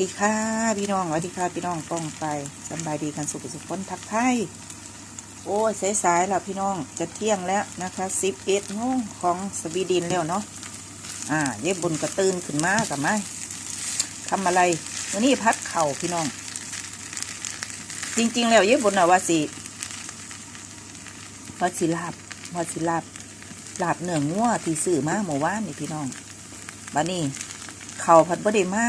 ดีค่ะพี่น้องสวัสดีค่ะพี่น้องป้องไปสบายดีกันสุขสุขคนทักทยโอ้ยสายๆแล้วพี่น้องจะเที่ยงแล้วนะคะสิบเอ็ดโมงของสวีดินแล้วเนาะอ่า เย็บบุญกระตื่นขึ้นมากับไม้ทำอะไรวันนี้พัดเข่าพี่น้อง จริง ๆ แล้วเย็บบุญอะว่าสิว่าสิลาบว่าสิลาบลาบเนื้องัวที่ซื้อมาหมู่บ้านนี่พี่น้องบ้านี้เข่าผัดบะเดมา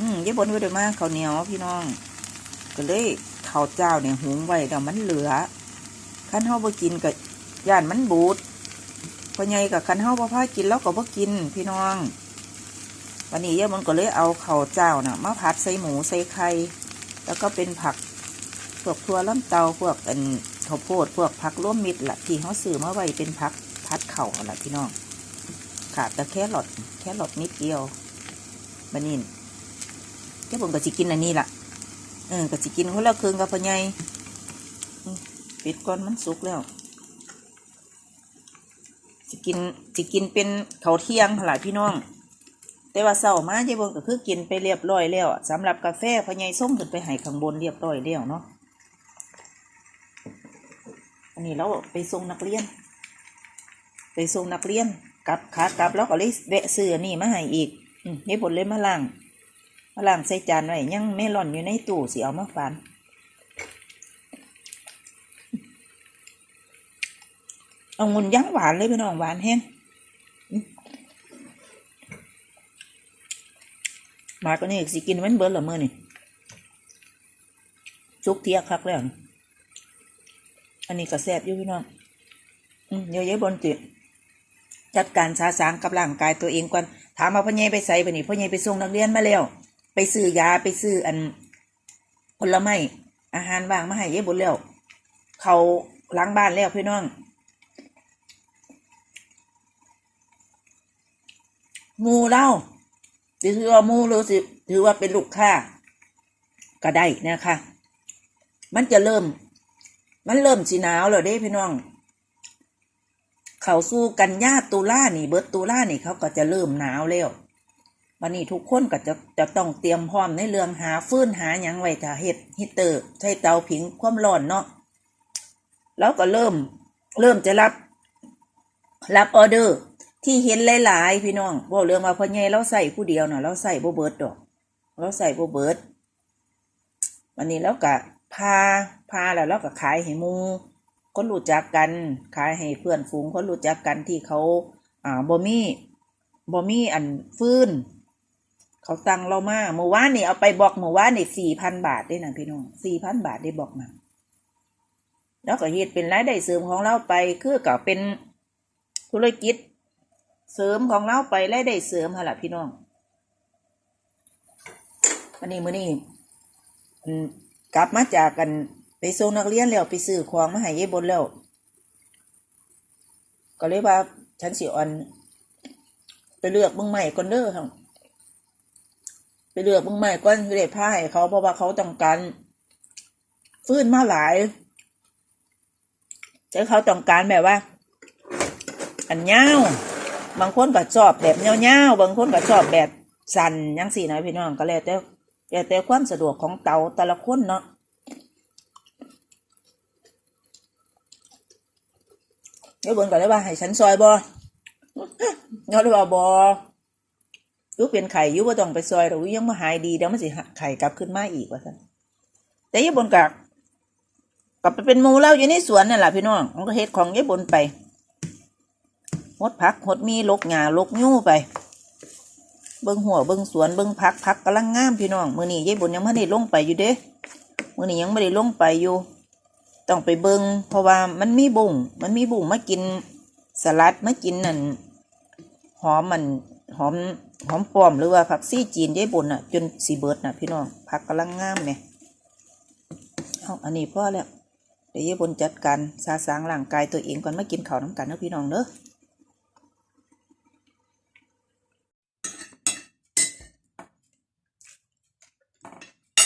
อืมยี่บนไว้ด้วยมากข้าวเหนียวพี่น้อง ก็เลยข้าวเจ้าเนี่ยหุงไว้เดี๋ยวมันเหลือคันเฮาบ่กินกับย่านมันบูดพอไงกับคันเฮาบ่พากินแล้วก็บ่กินพี่น้อง วันนี้ยี่บนก็เลยเอาข้าวเจ้าน่ะมาผัดใส่หมูใส่ไข่แล้วก็เป็นผักพวกทัวล้ำเตาพวกอันข้าวโพดพวกผักร่วมมิตรละที่เขาซื้อมาไว้เป็นผักผัดเข่าละพี่น้องขาดแต่แค่หลอดแค่หลอดนิดเดียวบันนี้ เจ้าผมก็สิกินอันนี้ล่ะเออก็สิกินคนละครึ่งกับพ่อใหญ่อืมปิดก่อนมันสุกแล้วสิกินสิกินเป็นเขาเที่ยงหลายพี่น้อง แต่ว่าเสาร์มาเจ้าบนก็คือกินไปเรียบร้อยแล้วอะสำหรับกาแฟพ่อใหญ่ส่งขึ้นไปให้ข้างบนเรียบร้อยแล้วเนาะอันนี้เราไปส่งนักเรียน ไปส่งนักเรียนกลับขากลับแล้วก็เลยแวะซื้อนนี้มาให้อีกอนี่ผลเลยมาล่าง มาล้างใส่จานไว้ยังเมลอนอยู่ในตู้สิเอามาฝานเอางุนยังหวานเลยพี่น้องหวานแห้งมาก็นี่สิกินมันเบิร์ดละมือนี่ซุกเทียคักแล้วอันนี้ก็แซ่บอยู่พี่น้องอืมเยอะๆบนจิจัดการสาสางกับร่างกายตัวเองก่อนถามมาพ่อใหญ่ไปใส่ไปนี่พ่อใหญ่ไปส่งนักเรียนมาแล้ว ไปซื้อยาไปซื้ออันผลไม้อาหารว่างมาให้เย้บุญแล้วเขาล้างบ้านแล้วพี่น้องมูเล่าถือว่ามูหรือสิถือว่าเป็นลูกค้าก็ได้นะคะ มันจะเริ่ม มันเริ่มสีหนาวแล้วเด้พี่น้อง เขาสู้กันยาตุลานี่ เบิร์ตตุลานี่เขาก็จะเริ่มหนาวแล้ว วันนี้ทุกคนก็จะจะต้องเตรียมพร้อมในเรื่องหาฟืนหาหยังไว้ถ้าเฮ็ดฮีตเตอร์ ใช้เตาผิงความร้อนเนาะแล้วก็เริ่มเริ่มจะรับรับออเดอร์ที่เห็นหลายๆ พี่น้องบอกเรื่องมาพ่อใหญ่เราใส่ผู้เดียวน่ะเราใส่โบเบิร์ดดอก เราใส่โบเบิร์ดวันนี้แล้วก็พาพาแล้วเราก็ขายให้มูคนรู้จักกันขายให้เพื่อนฝูงคนรู้จักกันที่เขาอ่าบ่มีบ่มีอันฟื้น เขาตังเรามาเมื่อวานนี่เอาไปบอกเมื่อวานนี่สี่พันบาทได้นะพี่น้องสี่พันบาทได้บอกมาแล้วก็เฮ็ดเป็นรายได้เสริมของเราไป คือก็เป็นธุรกิจ เสริมของเราไปรายได้เสริมหั่นล่ะพี่น้องวันนี้มื้อนี้กลับมาจากกันไปส่งนักเรียนแล้วไปซื้อของมาให้ยายบนแล้ว ก็เลยว่าฉันสิอ่อน ไปเลือกเบิ่งใหม่ก่อนเด้อครับ ไปเลือกเบิ่งใหม่ก่อนสิได้าให้เขาเพราะว่าเขาต้องการฟื้นมาหลายแต่เขาต้องการแบบว่า อันยาบางคนก็ชอบแบบยาๆบางคนก็ชอบแบบสั้นยังสี่นะพี่น้องก็แล้วแต่แล้วแต่ความสะดวกของเตาแต่ละคนเนาะเดี๋ยวบนก็เลยว่าให้ฉันซอยบ่เงาเลยว่าบอ ยุเป็นไข่ยุว่าต้องไปซอยหรือยังมาหายดีเดี๋ยวมันสิไข่กลับขึ้นมาอีกว่าท่านแต่ยายบนกับกลับไปเป็นมูเล่าอยู่ในสวนนั่นแหละพี่น้องมันก็เฮ็ดของยายบนไปหดผักหดมีลกหญ้าลกยู่ไป เบิ้งหัวเบิ้งสวนเบิ้งผักผักกำลังงามพี่น้องมือนี้ยายบนยังไม่ได้ลงไปอยู่เด้มือนี้ยังไม่ได้ลงไปอยู่ ต้องไปเบิ้งเพราะว่ามันมีบุ้งมันมีบุ้งมากินสลัดมากินนั่นหอมมัน หอมหอมปลอมหรือว่าผักซี่จีนยายบุญน่ะ จนสีเบิร์ดน่ะ พี่น้องผักกำลังงามเนี่ยเอาอันนี้พ่อแล้วเดี๋ยวยายบุญจัดการสาสางร่างกายตัวเองก่อนมากินข้าวน้ำกันนะพี่น้องเนอะ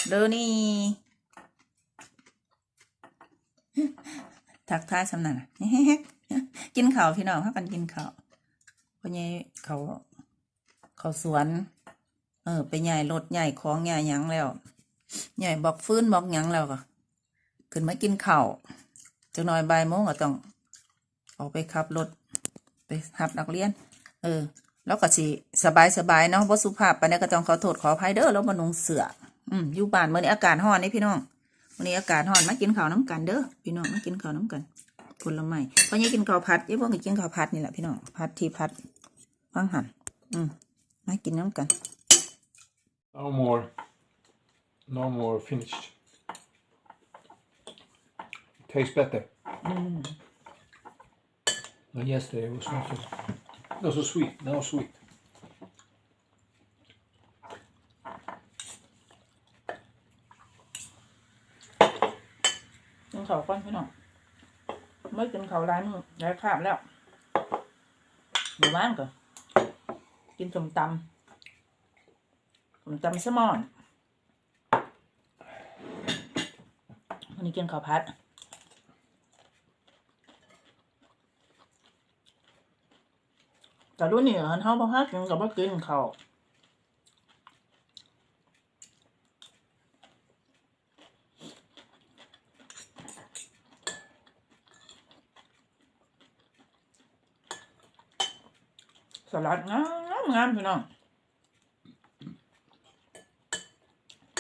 เดี๋ยวนี้ทักทายสำนักกินข้าวพี่น้องพักกันกินข้าวเพราะไงเขา เขาสวน เออ ไปใหญ่รถใหญ่ของใหญ่ยังแล้วใหญ่บอกฟื้นบอกยังแล้วก็ขึ้นมากินข้าวจักหน่อยบ่ายโมงก็ต้อง ออกไปขับรถไปหับนักเรียน เออ แล้วก็สิสบายสบายเนาะบ่สุภาพไปานนี้ก็ต้องขอโทษขออภัยเด้อแล้วบ่นุ่งเสืออืมอยู่บ้านเมื้อนี้อากาศร้อนนี่พี่น้องมื้อนี้อากาศร้อนมากินข้าวน้ำกันเด้อพี่น้องมากินข้าวน้ำกันผลไม้เพราะยังกินข้าวผัดยี่พวกกินข้าวผัดนี่แหละพี่น้องผัดที่ผัดวางหันอืม มากินน้ำกัน No more. No more finished. Tastes better. Than yesterday. It was not so, not so sweet. Now sweet. กินข้าวก่อนพี่น้องไม่กิน กินส้มตำส้มตำแซลมอนวันนี้กินข้าวผัดแต่รุ่นนี้เฮาบ่ฮักกินกับบ่กินข้าวสลัดงาม งามพี่น้อง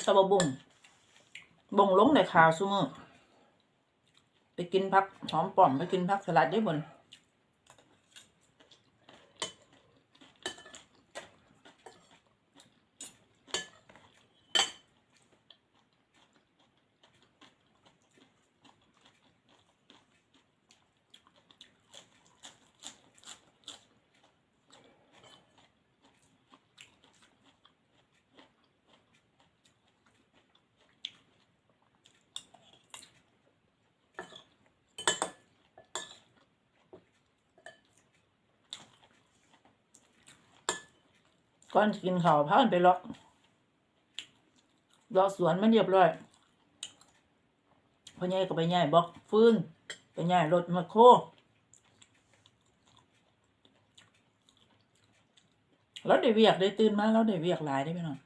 ตะบะบุงบ่งลงในข่าวซุมื้อไปกินพักหอมป่อมไปกินพักสลัดได้บน ก่อนกินข้าวพากันไปล็อกล็อกสวนมันเรียบร้อยพ่อใหญ่ก็ไปใหญ่บอกฟืนไปใหญ่รถมาโคแล้วได้เวียกได้ตื่นมาแล้วได้เวียกหลายได้ไหมน้อง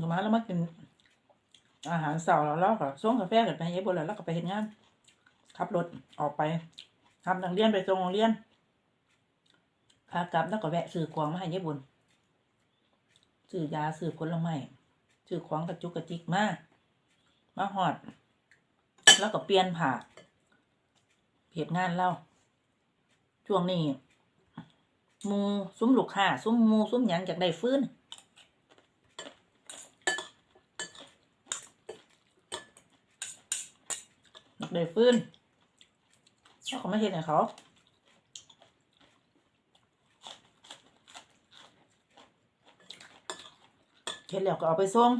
ขึ้นมาแล้วมากิน อาหารเสาร์แล้วเราก็ส่งกาแฟกันไปให้บนแล้วเราก็ไปเห็นงานขับรถออกไปทำนักเรียนไปส่งโรงเรียนขากลับแล้วก็แวะซื้อของมาให้ยายบุญซื้อยาซื้อผลไม้ซื้อของกระจุกกระจิกมากมาหอด แล้วก็เปลี่ยนผ่าเพจงานเล่าช่วงนี้มูซุ้มลูกค้าซุ้มมูซุ้มหยังจากได้ฟื้น อยาก ได้ฟื้นเขาก็ไม่เห็นให้เขาเห็นแล้วก็เอาไปส่ง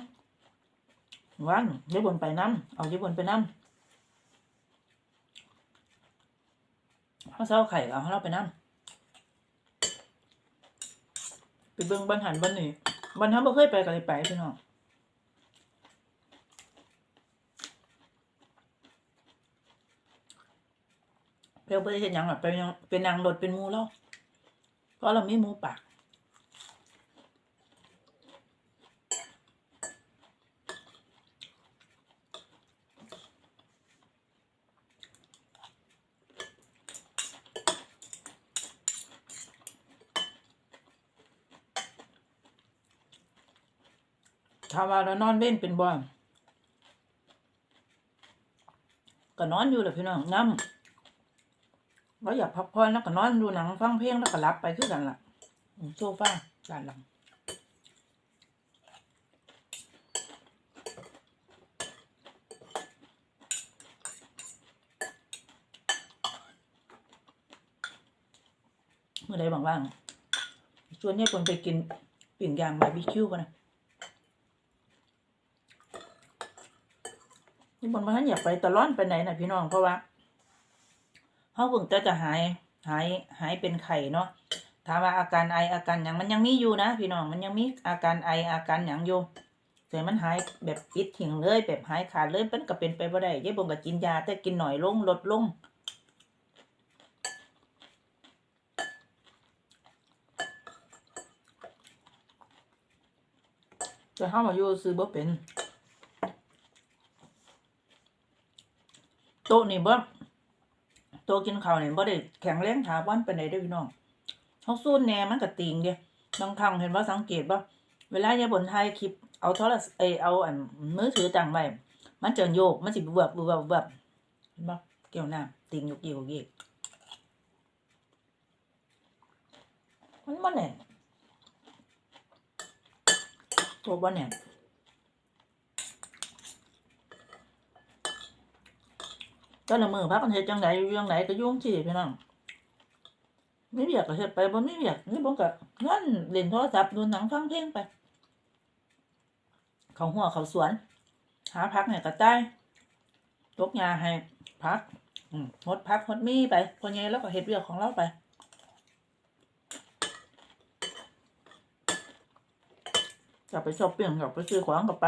วันยายบนไปน้ำเอายายบนไปน้ำเขาเศร้าไข่เอาให้เราไปน้ำไปเบิ่งบันหันบันนี่บันทับบ่เคยไปก็เลยไปพี่น้อง เพียวไปเห็นยังแบบเป็นยังเป็นนางรถเป็นมูแล้วเพราะเราไม่มูปากถ้าว่าเรานอนเว้นเป็นบ่ก็นอนอยู่แหละพี่น้องน้ำ เราอยากพักผ่อนแล้วก็นอนดูหนังฟังเพลงแล้วก็หลับไปคือกันล่ะโซฟาด้านหลังเมื่อใดว่างๆชวนเนี่ยคนไปกินปิ่งยางบาร์บีคิวกันนะนี่บนมาท่านอยากไปตะล่อนไปไหนนะพี่น้องเพราะว่า เขาเพิ่งแต่จะหายหายหายเป็นไข้เนาะถามว่าอาการไออาการอย่างมันยังมีอยู่นะพี่น้องมันยังมีอาการไออาการอย่างอยู่แต่มันหายแบบปิดทิ้งเลย แบบหายขาดเลยมันก็เป็นไปบ่ได้ยายบนก็กินยา แต่กินหน่อยลงลดลงแต่เฮามาอยู่ซื้อบ่เป็นโต๊ะนี่บ่ ต๊ะกินข้าวนี่ยบ่ได้แข็งแรงถาวรปานใดเด้อพี่น้องเฮาซูนแน่มันก็ติงเด้บางครั้งเห็นว่าสังเกตบ่าเวลายายบนถ่ายคลิปเอาโทรศัพท์เอเอาอันมือถือตั้งไว้มันจะโยกมันสิบือบเบือบเบือบเห็นบ่เกี่ยวหน้าติงอยู่เกี่ยวเกี่ยวมันบ่แน่นโต๊ะบ่แน่ ก็ละมือพักกันเฮ็ดจังไดอยู่จังไดก็ยุ่งซี่พี่น้องไม่เบียกก็เฮ็ดไปบ่ไม่เบียกนี่ผมก็นั่นเล่นโทรศัพท์ดูหนังฟังเพลงไป เขาหัวเขาสวน หาพักเนี่ยก็ได้ตกยาให้พักหดพักหดมีไปคนใหญ่แล้วก็เฮ็ดเวียกของเราไปกลับไปชอบเปลี่ยนกลับไปซื้อของกลับไป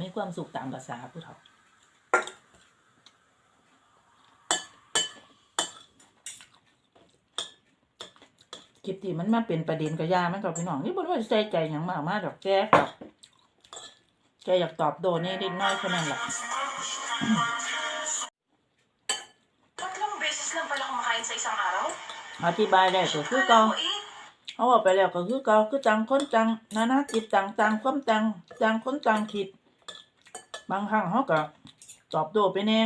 มีความสุขตามภาษาผู้เฒ่าคลิปที่มันมาเป็นประเด็นกับยามันกับพี่น้องนี่บ่ได้ใส่ใจอย่างมากมากดอกแจ๊กับแกอยากตอบโดนนี่นิดน้อยเท่านั้นแหละ Tatlong beses lang pala kumakain sa isang araw? อธิบายได้ก็คือเก่า Kala ko eh. เขาบอกไปแล้วก็คือเก่าคือจังคนจังนานาจิตจังจังความจังจังคนจังคิด บางครั้งเขาก็ตอบโต้ไปแน่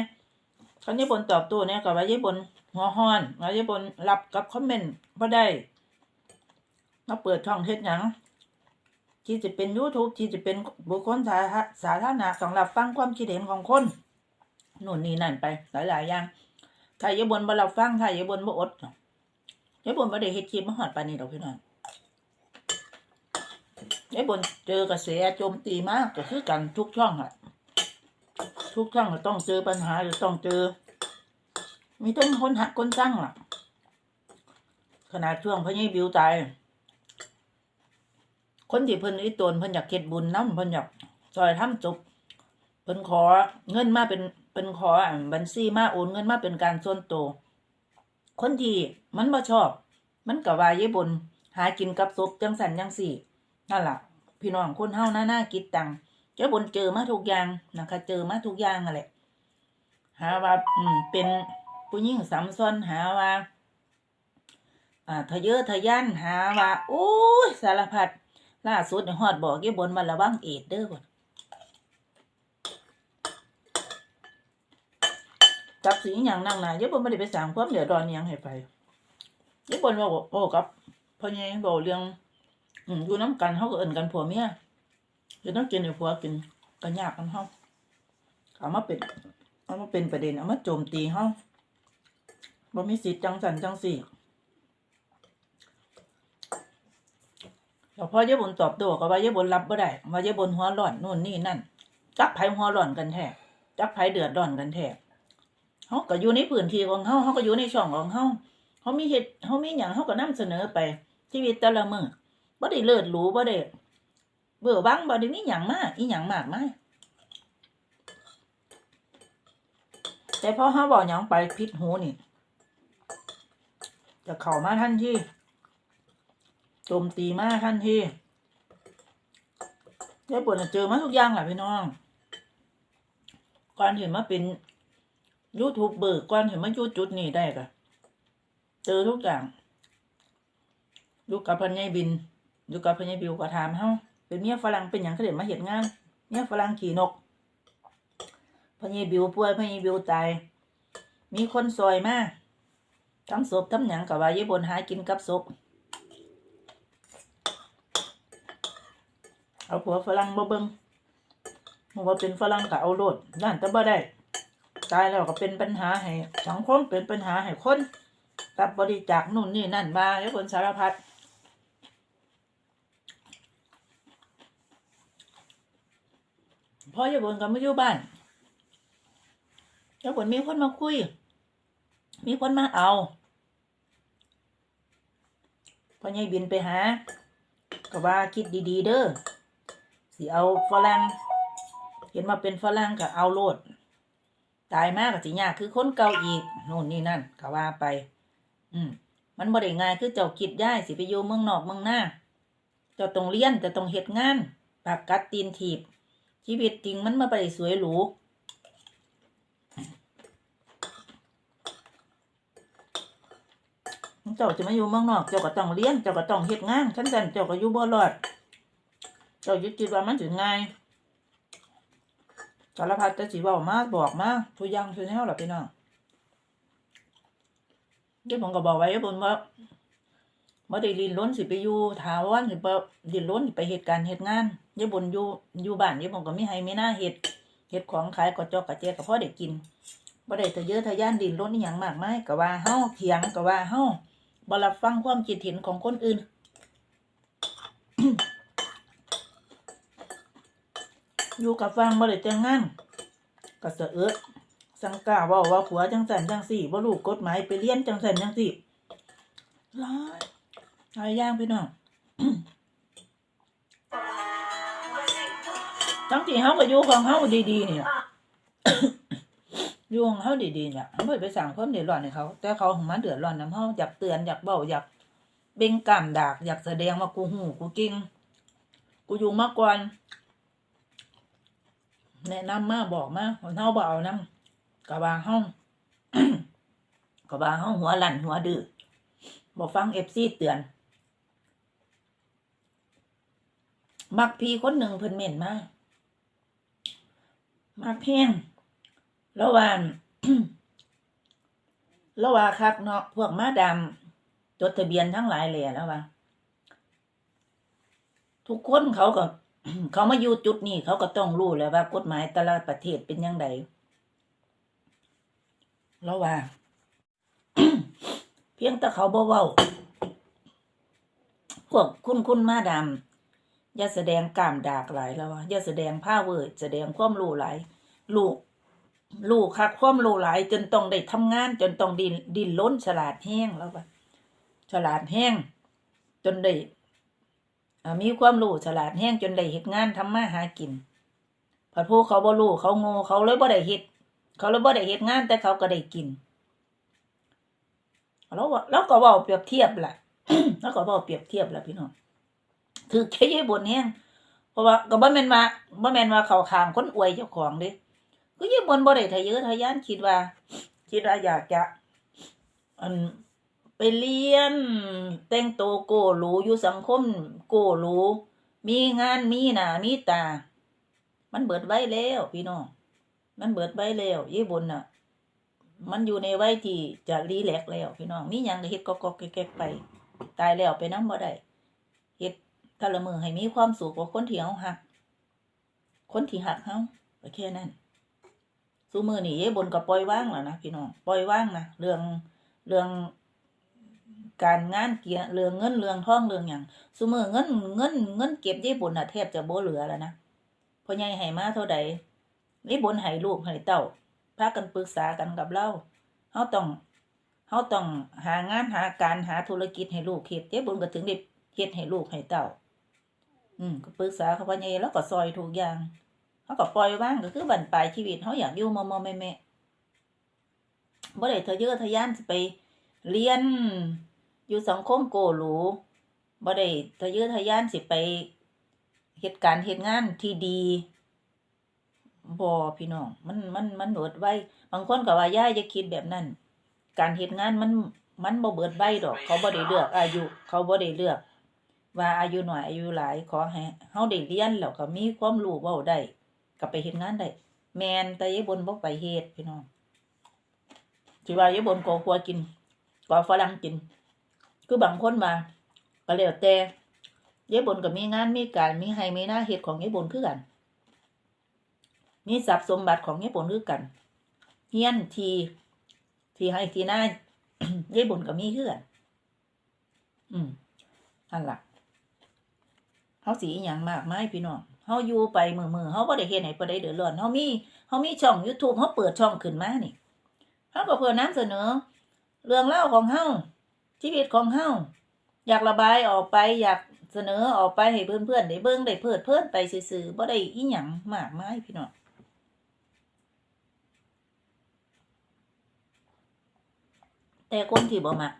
คันญี่ปุ่นตอบโต้เนี่ยก็ว่าญี่ปุ่นหัวห้อนว่าญี่ปุ่นรับกับคอมเมนต์บ่ได้มาเปิดช่องเฮ็ดหยังที่จะเป็น YouTube ที่จะเป็นบุคคลสาธาสาธารณะสำหรับฟังความคิดเห็นของคนหนู่นนี่นั่นไป หลายๆอย่างถ้าญี่ปุ่นบ่รับฟังถ้าญี่ปุ่นบ่อดญี่ปุ่นบ่ได้เฮ็ดคลิปมาฮอดปานนี้ดอกพี่น้องไอ้บนเจอกระแสโจมตีมากก็คือกันทุกช่องอะ ทุกช่องก็ต้องเจอปัญหาหรือต้องเจอ มีทั้งคนหักคนสร้างล่ะ ขนาดช่วงพระยี่บิวตาย คนที่เพิ่นอีตนเพิ่นอยากเก็ดบุญน้ำเพิ่นอยากซอยทำจบเพิ่นขอเงินมาเป็นเป็นขอบัญชีมาโอนเงินมาเป็นการส่วนตัวคนที่มันบ่ชอบ มันก็วาเย่บนหากินกับศพจังสันจังสี่นั่นล่ะพี่น้องคนเฮาหน้าหน้ากิดตัง จ้าบนเจอมาทุกอย่างนะคะ เจอมาทุกอย่างอะแหละหาว่าอืมเป็นผู้หญิงสามซ้อนหาว่าอ่าทะเยอทะยันหาว่าโอ้ยสารพัดล่าสุดเนี่ยฮอดบอกยี่บนมาระวังเอดเด้อบ่นจับสีอย่างนั่งหนายี่บนไม่ได้ไปสั่งความเดือดร้อนยังให้ไปยี่บนว่าโอ้กับพ่อใหญ่บอกเรื่องอยู่น้ำกันเขาก็เอิ่นกันผัวเมีย จะต้องกินให้ผัวกินก็ยากกันเขาเอามาเป็นเอามาเป็นประเด็นเอามาโจมตีเขาบ่มีสิทธิ์จังสันจังสี่แล้วพอยายบนตอบโต้ก็ว่ายายบนรับบ่ได้ว่ายายบนหัวร้อนนู่นนี่นั่น จักไผหัวร้อนกันแท้จักไผเดือดร้อนกันแท้เขาก็อยู่ในพื้นที่ของเขาเขาก็อยู่ในช่องของเขาเขามีเหตุเขามีอย่างเขาก็นำเสนอไปชีวิตแต่ละมือบ่ได้เลิศหรูบ่ได้ เบื่อบังบ่ได้มีหยังมากอีหยังมากมายแต่พอเฮาบอกหยังไปผิดหูนี่จะเข้ามาทันที่โจมตีมาทันที่ได้ปวดเจอมาทุกอย่างแหละพี่น้องก่อนเห็นมาเป็นยูทูบเบอร์ก่อนเห็นมายูจุดนี้ได้ก็เจอทุกอย่างอยู่กับพันยายบินอยู่กับพันยายบิวก็ถามเฮา เป็นเมียฝรั่งเป็นหยังเขาเด็มาเห็นงานเมียฝรั่งขี่นกพันยายบิวป่วยพันยายบิวตาย มีคนซอยมาทำศพทำหยังกับว่าญี่ปุ่นหากินกับศพเอาผัวฝรั่งบ่เบิงมันว่าเป็นฝรั่งก็เอาโลดนั่นแต่บ่ได้ ตายแล้วก็เป็นปัญหาให้สังคมเป็นปัญหาให้คนรับบริจาคนู่นนี่นั่นมาแล้วคนสารพัด พ่อยายบนก็ไม่อยู่บ้านยายบนมีคนมาคุย มีคนมาเอาพ่อใหญ่บินไปหาก็ว่าคิดดีๆ เด้อสิเอาฝรั่งเห็นมาเป็นฝรั่งก็เอาโลด ตายมากก็สิยากคือคนเก่าอีกโน่นนี่นั่นก็ว่าไป อืมมันบ่ได้ง่ายคือเจ้าคิดย้ายสิไปอยู่เมืองนอกเมืองหน้าเจ้าต้องเรียนจะต้องเฮ็ดงานปากกัดตีนถีบ ชีวิตจริงมันมาได้สวยหรูเจ้าจะมาอยู่เมืองนอก เจ้าก็ต้องเรียนเจ้าก็ต้องเฮ็ดงานคันซั่นเจ้าก็อยู่บ่รอด เจ้ายึดคิดว่ามันสิง่ายสารพัดจะสิเว้ามาบอกมาทุย่างทุกแนวล่ะพี่น้องเดี๋ยวผมก็บอกไว้ว่าผมว่าบ่ได้ลินล้นสิไปอยู่ถาวรสิไปลินล้นไปเหตุการณ์เหตุงาน เดี๋ยบนอยู่อยู่บ้านเดี๋ยวผมก็มีให้มีหน้าเฮ็ดเฮ็ดของขายก็จอกกะเจก็พอได้กินบ่ได้ทะเยอะทะยานดินล้นอีหยังมากมายก็ว่าเฮาเถียงก็ว่าเฮาบรับฟังความคิดเห็นของคนอื่นอยู่กับฟังบ่ได้แต่งงานก็เสือเอิดสังกาว้าว่าผัวจังสันจังสี่บ่รู้กฎหมายไปเรียนจังสันจังสี่หลายหลายอย่างพี่น้อง ทั้งที่เฮาก็อยู่ของเฮาดีๆเนี่ล่ะอยู่ของเฮาดีๆเนี่ยเฮาได้ไปสั่งความเดือดร้อนให้เขา แต่เขาของมันเดือดร้อนนํเฮาอยากเตือนอยากเว้าอยากเบ่งกล้ามดาก อยากแสดงว่ากูฮู้กูเก่งกูอยู่มาก่อนแนะนำมาบอกมาคนเฮาเอาน้ำกะว่าเฮากะว่าเฮาหัวหลั่นหัวดื้อบ่ฟัง FC เตือน มักพีคนหนึ่งเพิ่นเม่นมา มักแพงแล้วว่าแล้วว่าคักเนาะพวกมาดำจดทะเบียนทั้งหลายแหล่แล้วว่า ทุกคนเขาก็ เขามาอยู่จุดนี้เขาก็ต้องรู้แล้วว่ากฎหมายแต่ละประเทศเป็นยังไงแล้วว่า เพียงแต่เขาบ่เว้าพวกคุณคุณมาดำ อย่าแสดงกล้ามดากหลายแล้วว่าอย่าแสดงผ้าเวอร์แสดงความรู้หลายลูกลูกคักความรู้หลายจนต้องได้ทำงาน จนต้องดินดินล้นฉลาดแห้งแล้วว่าฉลาดแห้ง จนได้มีความรู้ฉลาดแห้งจนได้เฮ็ดงานทำมาหากินผัดผู้เขาบ่รู้เขาโง่เขาเลยบ่ได้เฮ็ดเขาเลยบ่ได้เฮ็ดงาน แต่เขาก็ได้กินแล้วว่าแล้วก็ว้าเปรียบเทียบล่ะ แล้วก็ว้าเปรียบเทียบล่ะพี่น้อง คือแค่ยายบนแห้งเพราะว่าก็บ่แม่นว่าบ่แม่นว่าเขาขางคนอวยเจ้าของเด้ก็ยายบนบ่ได้ทะเยอทะยานคิดว่า คิดว่าอยากจะอันไปเรียน แต่งโตวโกหรูอยู่สังคมโกหรูมีงานมีหน้ามีตา มันเบิดไว้แล้วพี่น้องมันเบิดไว้แล้วยี่บนน่ะ มันอยู่ในไวัยที่จะรีแลกซ์แล้วพี่น้องมียังก็เฮ็ดก็ก็แก๊กไป ตายแล้วไปน้ำบ่ได้เฮ็ด แต่ละมือให้มีความสุขกว่าคนที่เฮาฮัก คนที่ฮักเฮาก็แค่นั้นซุมื้อนี้ยายบนก็ปล่อยว่างแล้วนะพี่น้องปล่อยว่างนะเรื่องเรื่องการงานเกียเรื่องเงินเรื่องท่องเรื่องหยังซุมื้อเงินเงินเงินเก็บญี่ปุ่นน่ะแทบจะโบเหลือแล้วนะพ่อใหญ่ให้มาเท่าใดญี่ปุ่นให้ลูกให้เต้าพากันปรึกษากันกับเราเฮาต้องเฮาต้องหางานหาการหาธุรกิจให้ลูกเฮ็ดญี่ปุ่นก็ถึงได้เฮ็ดให้ลูกให้เต้า อืมก็ปรึกษาเขาพ่อใหญ่แล้วก็ซอยทุกอย่างเฮาก็ปล่อยวางก็คือบั้นปลายชีวิตเฮาอยากอยู่มอๆแม่ๆบ่ได้ทะเยอะทะยานสิไปเรียน อยู่สังคมโกหรูบ่ได้ทะเยอะทะยานสิไปเหตุการณ์เหตุงานที่ดีบ่พี่น้อง มันมันมันเบิดไว้ บางคนก็ว่าย่าอย่าคิดแบบนั้น การเหตุงานมันมันบ่เบิดไว้ดอก เขาบ่ได้เลือก อายุ เขาบ่ได้เลือก ว่าอายุหน้อยอายุหลายขอให้เฮาได้เรียนแล้วก็มีความรู้เว้าได้ก็ไปเฮ็ดงานได้แมนแต่ยายบนบ่ไปเฮ็ดพี่น้องสิว่ายายบนก็ครัวกินก็ฝรั่งกิน คือบางคนมาก็แล้วแต่ยายบนก็มีงานมีการมีให้มีหน้าเฮ็ดของยายบนคือกัน มีทรัพย์สมบัติของยายบนคือกันเฮียนทีที่ให้ที่หน้ายายบนก็มีคือกันอืมนั่นล่ะ เฮาสิอหยังมากมายพี่น้องเฮาอยู่ไปมือๆเฮาบ่ได้เฮ็ดให้ผู้ใดเดือดร้อนเฮามีเฮามีช่อง YouTube เฮาเปิดช่องขึ้นมานี่เฮาก็เพื่อนำเสนอ เรื่องเล่าของเฮาชีวิตของเฮาอยากระบายออกไปอยากเสนอออกไปให้เพื่อนๆได้เบิ่งได้เพิดเพลินไปซื่อๆบ่ได้อีหยังมากมายพี่น้องแต่คนที่บ่มัก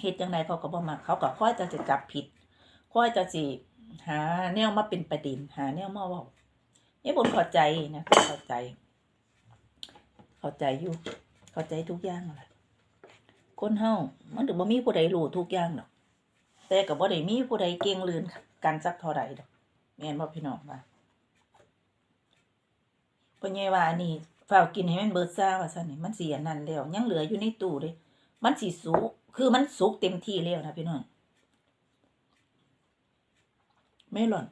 เฮ็ดจังไดเขาก็บ่มักเขาก็ค่อยจะจะจับผิด ค่อยจะสิหาแนวมาเป็นประเด็นหาแนวมาเว้าเนี่ยบนเข้าใจนะเข้าใจเข้าใจอยู่เข้าใจทุกอย่างแหละคนเฮามันถึงบ่มีผู้ใดรู้ทุกอย่างดอกแต่ก็บ่ได้มีผู้ใดเก่งลืนกันสักเท่าใดดอกแม่นบ่พี่น้องว่าพ่อใหญ่ว่าอันนี้ฝ้ากินให้มันเบิดซ่าว่าซั่นนี่มันสิอันนั้นแล้วยังเหลืออยู่ในตู้เด้มันสิสุกคือมันสุกเต็มที่แล้วนะพี่น้อง เมลอน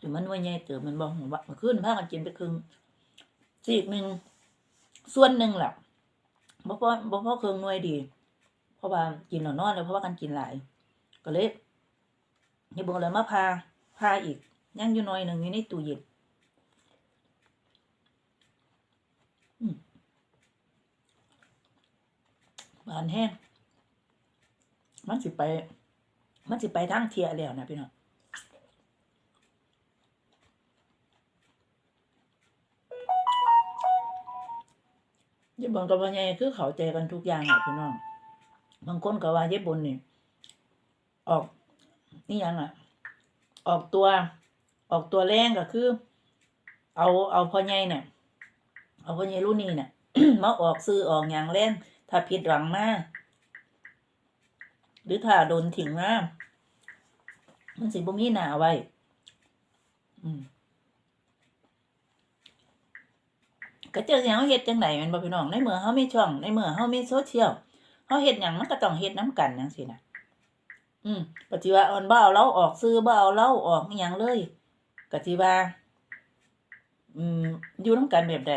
ถึงมันว่าใหญ่เติบมันบ่ฮู้ว่ามื่อคืนพากันกินไปครึ่งซีกหนึ่งส่วนหนึ่งแหละบ่พอบ่พอเครื่องหน่วยดี เพราะว่ากินแล้วนอนแล้วเพราะว่ากันกินหลาย ก็เลยนี่บอกเลยมาพาพาอีกยังอยู่หน่อยหนึ่งอยู่ในตู้เย็นหวานแห้ง มันสิไป มันสิไปทางเทียแล้วนะพี่น้องยายบนกับว่าไงคือเข้าใจกันทุกอย่างแหละพี่น้อง บางคนก็ว่ายายบนนี่ออกนี่ยังอะ ออกตัว ออกตัวแรงก็คือ เอาเอาพ่อใหญ่เนี่ย เอาพ่อใหญ่รุ่นนี้เนี่ยมาออกซื้อออกอย่างแรงถ้าผิดหวังมา หรือถ้าโดนถิ่งมามันสิบ่มีหนาไว้ อืมก็เจออย่างเฮาเฮ็ดจังไดแม่นบ่พี่น้อง ในเมื่อเฮามีช่อง ในเมื่อเฮามีโซเชียลเฮาเฮ็ดหยังมันก็ต้องเฮ็ดนํกันจังซี่นะอืมปฏิว่าอ่อนบ่เอาเราออกซื้อบ่เอาเราออกอีหยังเลยก็สิว่า อืมอยู่นํกันแบบใด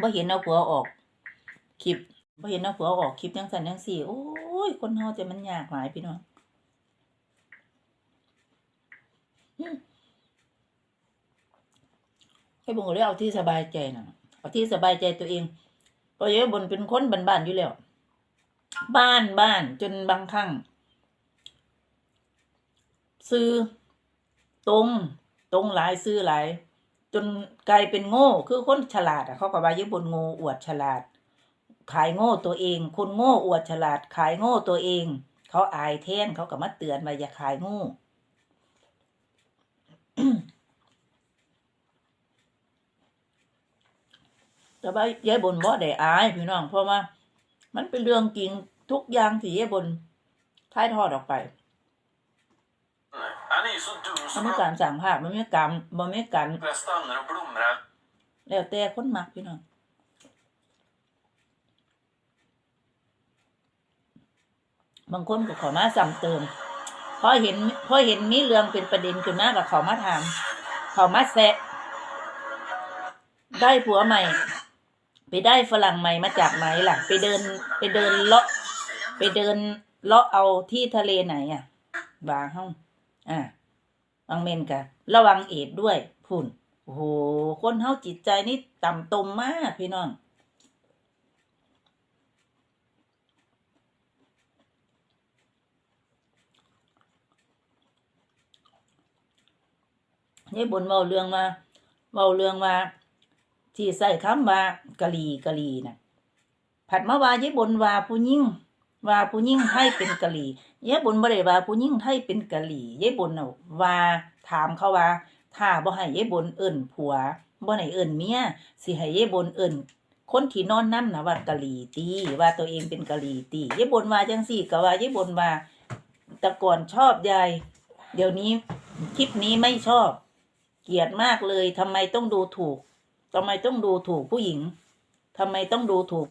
บ่เห็นเอาผัวออกคลิป บ่เห็นเอาผัวออกคลิปจังซั่นจังซี่ โอ้ย คนเฮาแต่มันยากหลายพี่น้องให้บุญเลยเอาที่สบายใจนะเอาที่สบายใจตัวเองเพราะเยอะบนเป็นคนบ้านๆอยู่แล้ว บ้านบ้านจนบางครั้งซื้อตรง ตรงหลายซื้อหลาย จนกลายเป็นโง่ คือคนฉลาดอะเขาก็ว่าเยอะบนโง่อวดฉลาด ขายโง่ตัวเองคนโง่อวดฉลาดขายโง่ตัวเอง เขาอายแท่นเขาก็มาเตือนว่าอย่าขายโง่แต่ว่ายายบนบ่ได้อายพี่น้องเพราะว่า มันเป็นเรื่องจริงทุกอย่างที่ยายบนท้ายทอดออกไปมันไม่การสั่งภาพมันไม่กรรมมันไม่กันแล้วแต่คนมักพี่น้อง บางคนก็ขอมาซ้ำเติมพอเห็นพอเห็นมีเรื่องเป็นประเด็นขึ้นมาก็เขามาถามเขามาแซะได้ผัวใหม่ ไปได้ฝรั่งใหม่มาจากไหนล่ะ ไปเดินไปเดินเลาะไปเดินเลาะเอาที่ทะเลไหนอะ บาห้องอ่าบางเมนกะระวังเอดด้วยพุ่นโอ้โหคนเฮาจิตใจนี่ต่ำตมมากพี่น้อง นี่บนเว้าเรื่องมาเว้าเรื่องว่าที่ใส่คำว่ากะลีกะลีน่ะผัดมาว่าญี่บนว่าผู้ยิ่งว่าผู้ยิ่งไทยเป็นกะลียายบนบ่ได้ว่าผู้ยิ่งไทยเป็นกะลียายบนน่ะว่าถามเขาว่า ถ้าบ่ให้ยายบนเอิ้นผัวบ่ให้เอิ้นเมียสิให้ยายบนเอิ้นคนที่นอนนำนะว่ากะลีตีว่าตัวเองเป็นกะลีตียายบนว่าจังซี่ก็ว่ายายบนว่าแต่ก่อนชอบยายเดี๋ยวนี้คลิปนี้ไม่ชอบ เกลียดมากเลยทำไมต้องดูถูกทำไมต้องดูถูกผู้หญิงทำไมต้องดูถูก